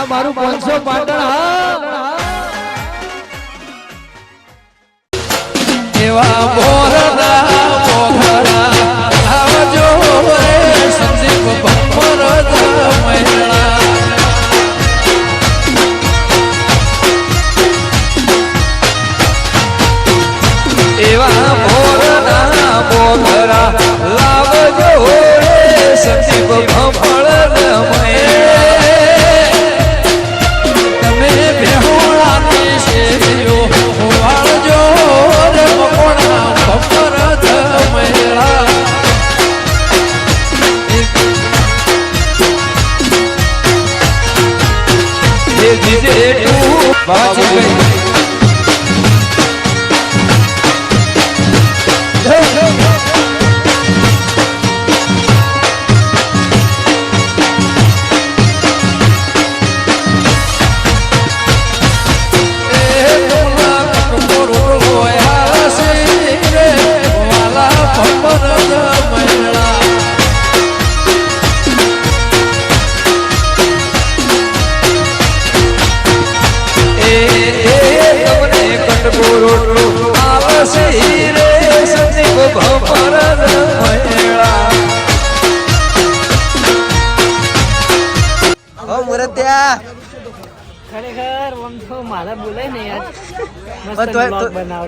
આ મારું પાંચસો પાટણ એવા મોરના મોઘરા આવજો રે સંદીપ ભમર મહિલા એવા મોરના મોઘરા લાવજો રે સંદીપ ભમર જીજે તું બાજી ગઈ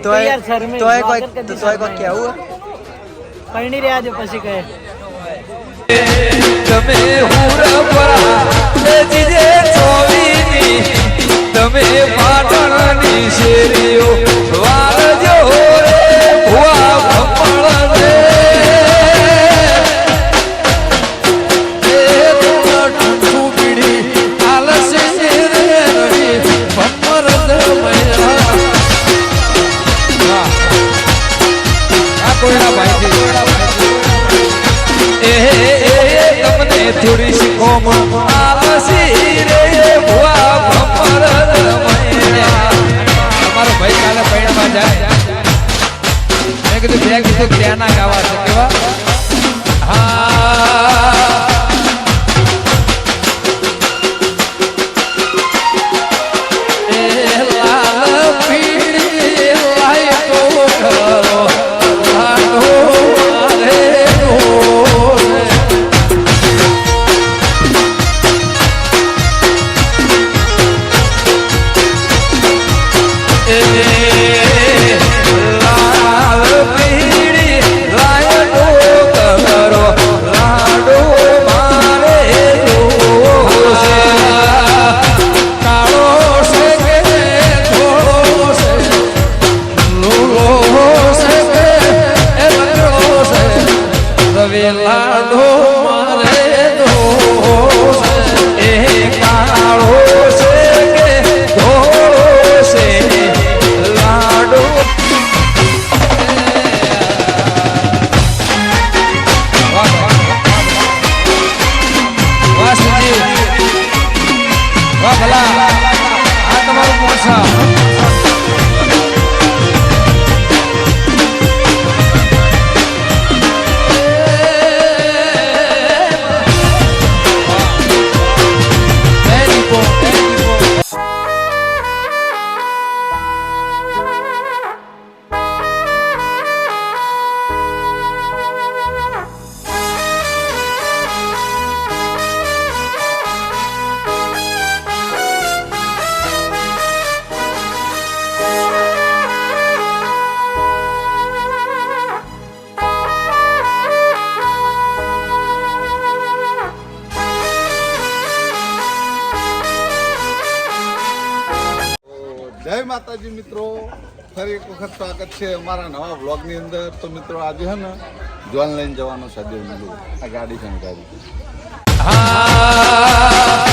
તો યાર શરમે તોય કોઈ તોય કોઈ. કેવું? પરણી રહ્યા છે પછી કહે. તમે હુરપરા એ જીજે ચોવીની તમે પાટણની શેરીઓ વારજો કીધું બે કીધું ત્યાંના ગાવા છે કેવા? માતાજી મિત્રો, ફરી એક વખત સ્વાગત છે અમારા નવા વ્લોગની અંદર. તો મિત્રો, આજે છે ને જોન લઈને જવાનો મળ્યું આ ગાડી છે હા.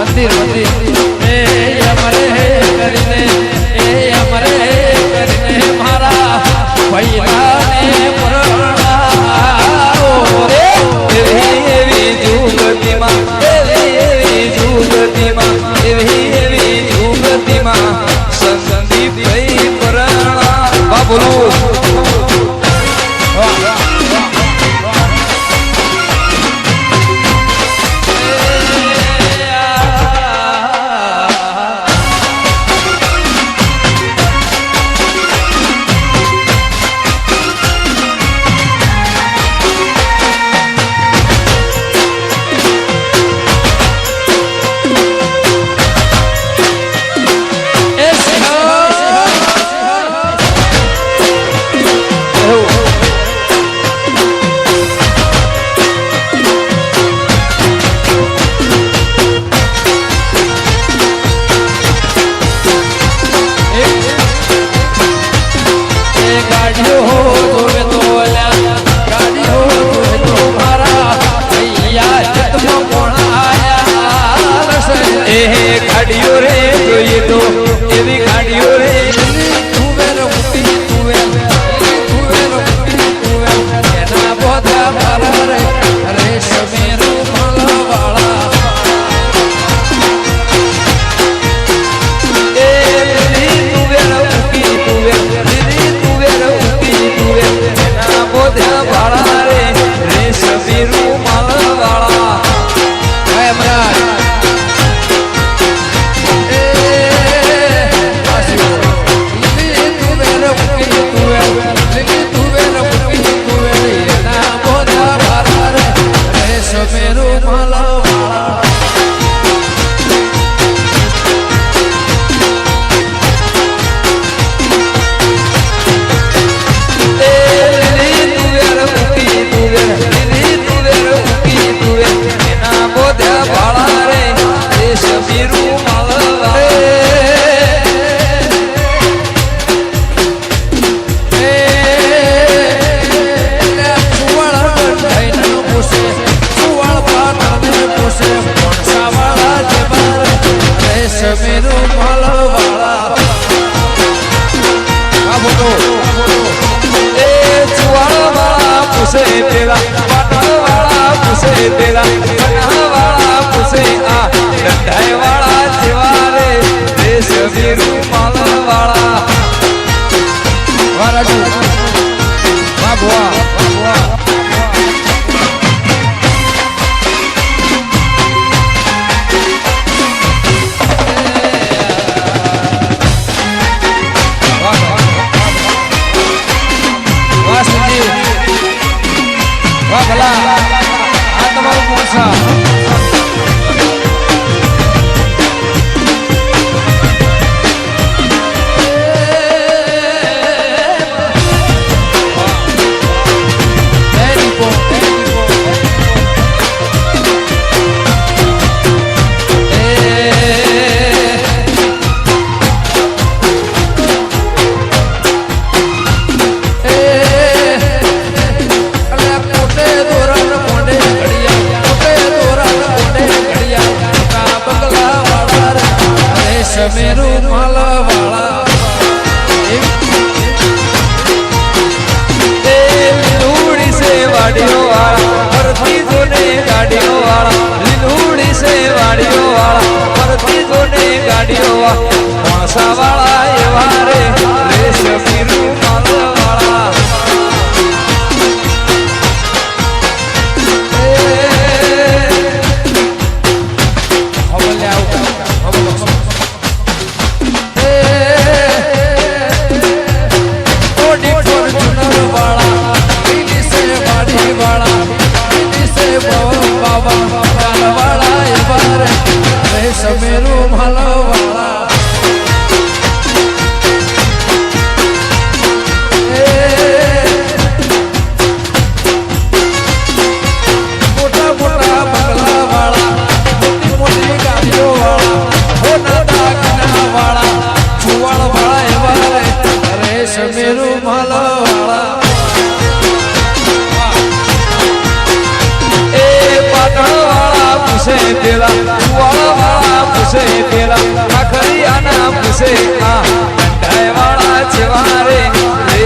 મંદિર મંદિર. પૂછે પેલા પાટણ વાળા પૂછે પેલા પન્ના વાળા પૂછે આ ડંડાઈ વાળા જેવા રે દેશ વીરુ માલ વાળા વારાજુ વાભવા વાભવા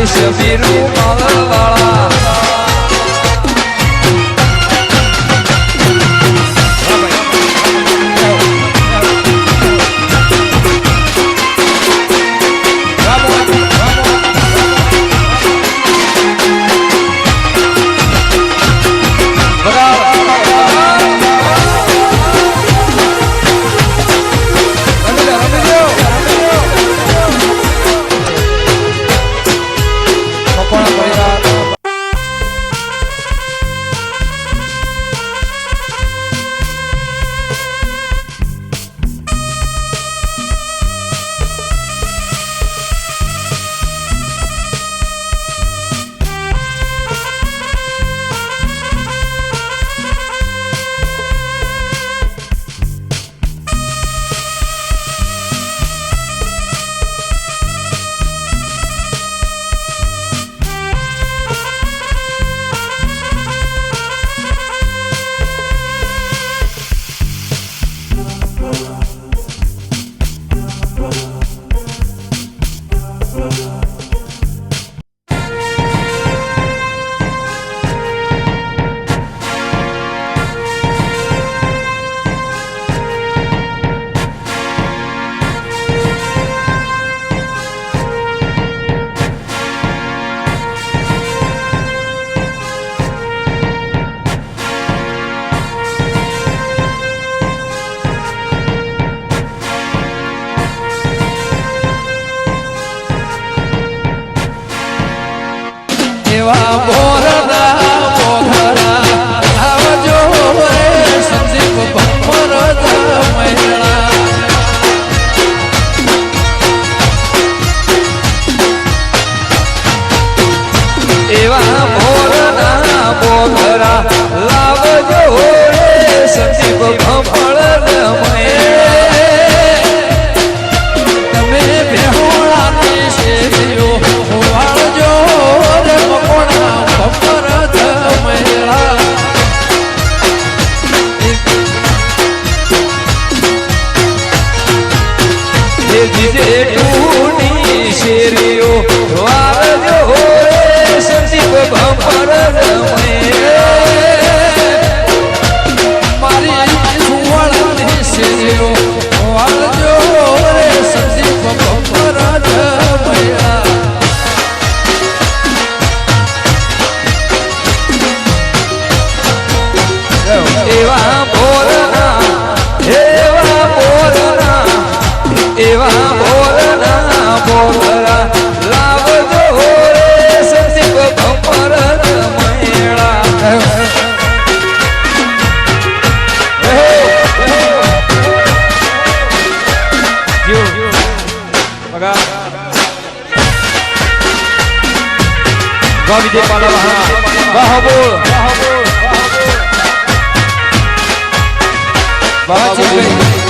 deixa vir o mal. એવા મોરના મોઘરા આવજો એવા મોરના મોઘરા લાવજો રે સંદીપ ભમર બાબા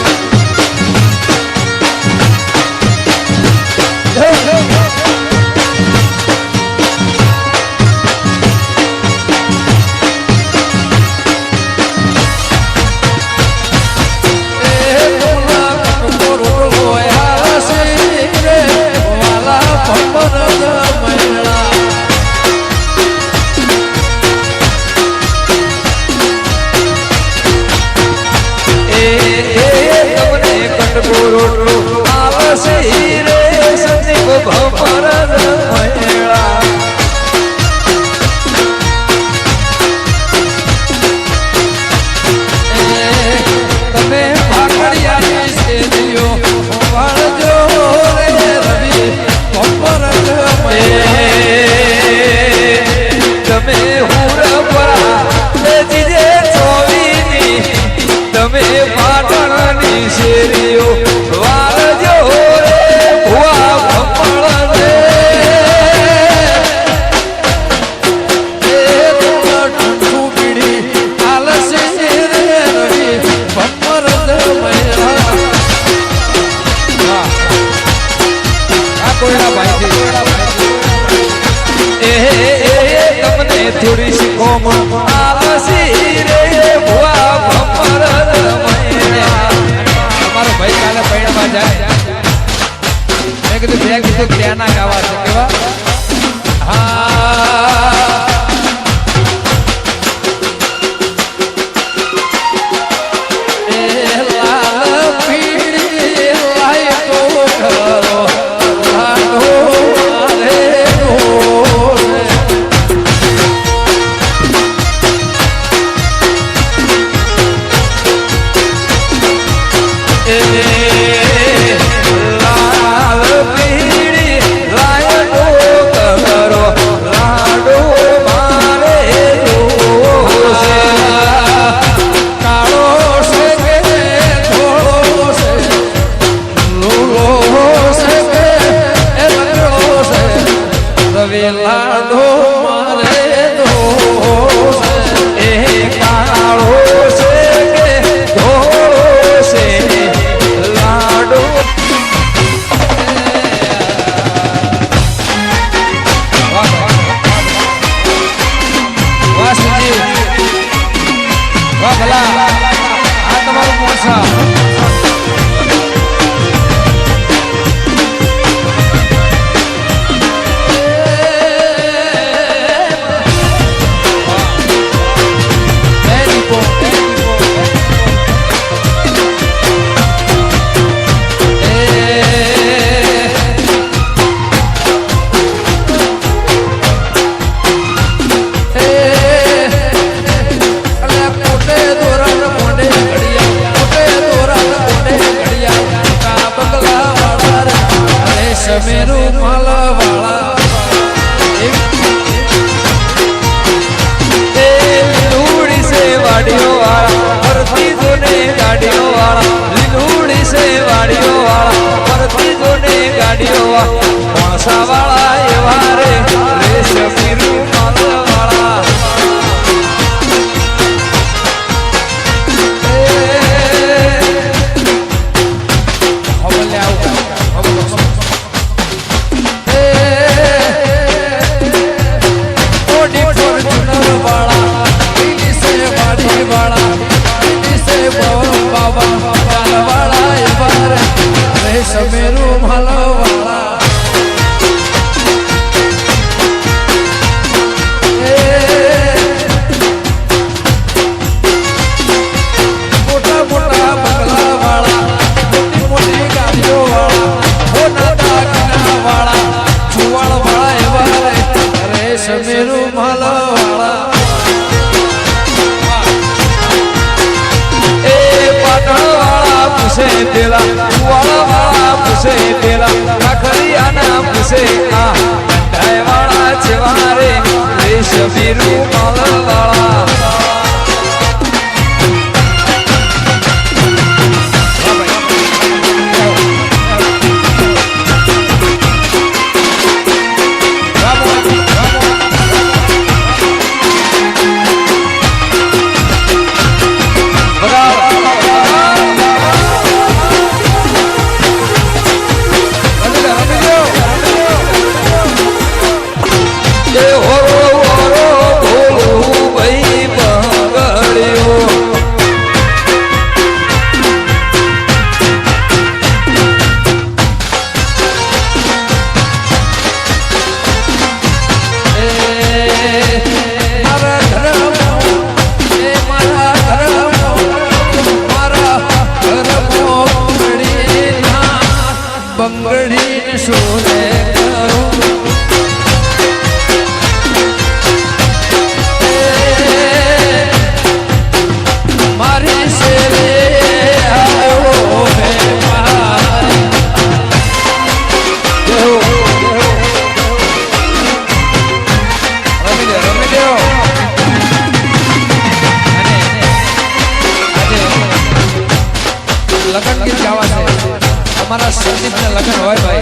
લગ્ન હોય ભાઈ.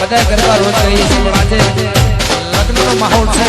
બધા ગરબા રોજ રહીએ છીએ. આજે લગ્નનો માહોલ છે.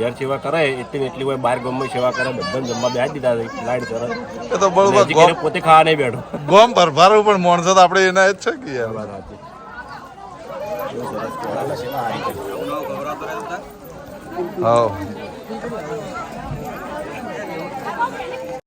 ઘેર સેવા કરે એટલી એટલી હોય બહાર ગામમાં સેવા કરે બધા જમવા બેસી દીધા છે લાઈટ કરે એ તો બરોબર ગોમ પોતે ખાવા નહીં બેઠો. ગોમ ભરભારું પણ માણસો તો આપણે એના જ છે કે યાર. વાત સાચી. હા